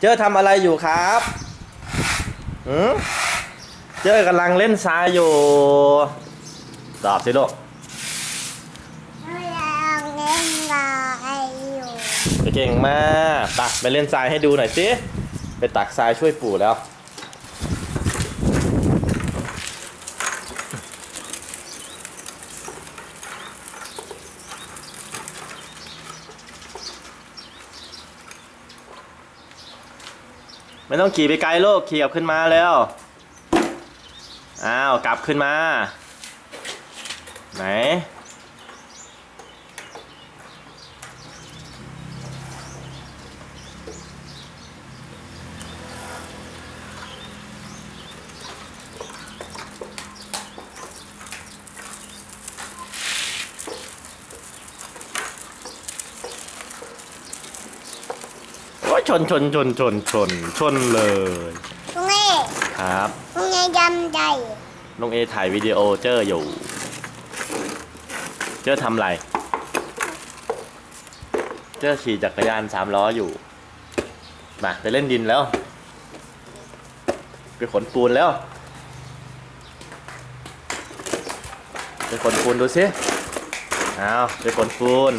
เจอทำอะไรอยู่ครับหืมเจอกำลังเล่นทรายอยู่ ตอบสิลูกกำลังเล่นบาร์อยู่เก่งมาก ตักไปเล่นทรายให้ดูหน่อยสิ ไปตักทรายช่วยปู่แล้ว ไม่ต้องขี่ไปไกลโลกขี่กลับขึ้นมาแล้วอ้าวกลับขึ้นมา ไหน ชนชนชนชนชนชนเลยลุงเอครับลุงเอจำใจลุงเอถ่ายวิดีโอเจออยู่ เจอทำอะไร เจอขี่จักรยานสามล้ออยู่มาไปเล่นดินแล้ว ไปขนปูนแล้ว ไปขนปูนดูสิเอาไปขนปูน